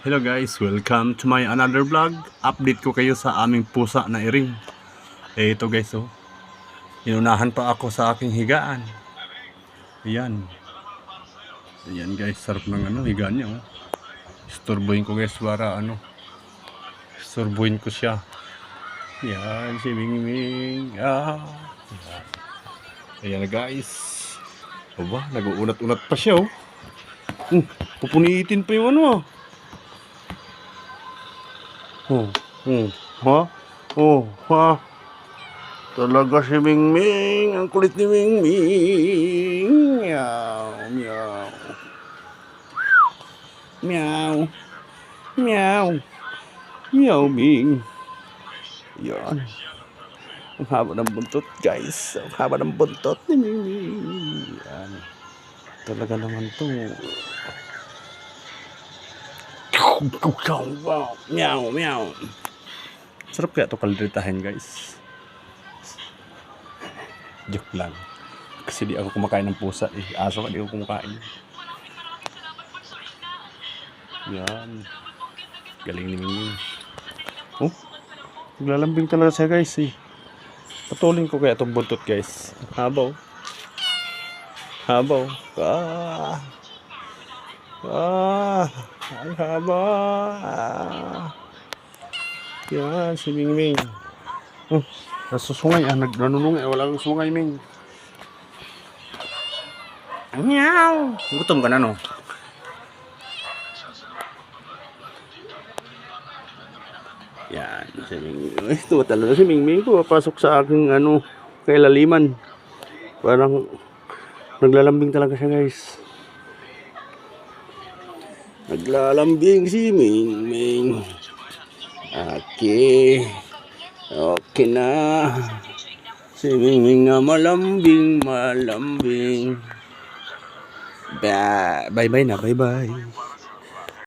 Hello guys, welcome to my another vlog. Update ko kayo sa aming pusa na iring. Eh ito guys oh. Inunahan pa ako sa aking higaan. Ayan. Ayan guys, sarap ng ano, higaan niya oh. Istorbohin ko guys para ano. Istorbohin ko siya. Yan, si Mingming. Ah. Ayan guys. Aba, nag-uunat-unat pa siya oh. Hmm, pupunitin pa yung ano ah. Oh, oh, ha? Oh, ha? Talaga si Mingming. Ang kulit ni Mingming. Meow, meow. Meow. Meow. Meow, Ming. Yan. Ang haba ng buntot, guys. Ang haba ng buntot ni Mingming. Yan. Talaga naman to. Meow, meow. Sarap kaya ito kaldritahin, guys. Joke lang. Kasi di ako kumakain ng pusa eh. Aso ka di ako kumakain. Yan. Galing ni Mingming. Oh, naglalambing talaga siya guys eh. Patulin ko kaya itong buntot guys. Habaw. Habaw. Ah. Ah. Ang haba. Yan, si Mingming. Oh, nasusungay. Ah, nag nanunungay. Wala kang sungay, Ming. Meow. Gutom ka na, no? Yan, si Mingming. Ito talaga si Mingming ko. Pasok sa aking ano, kailaliman. Parang naglalambing talaga siya, guys. Naglalambing si Mingming. Okay. Okay na. Si Mingming nga malambing, malambing. Ba- Bye-bye na, bye-bye.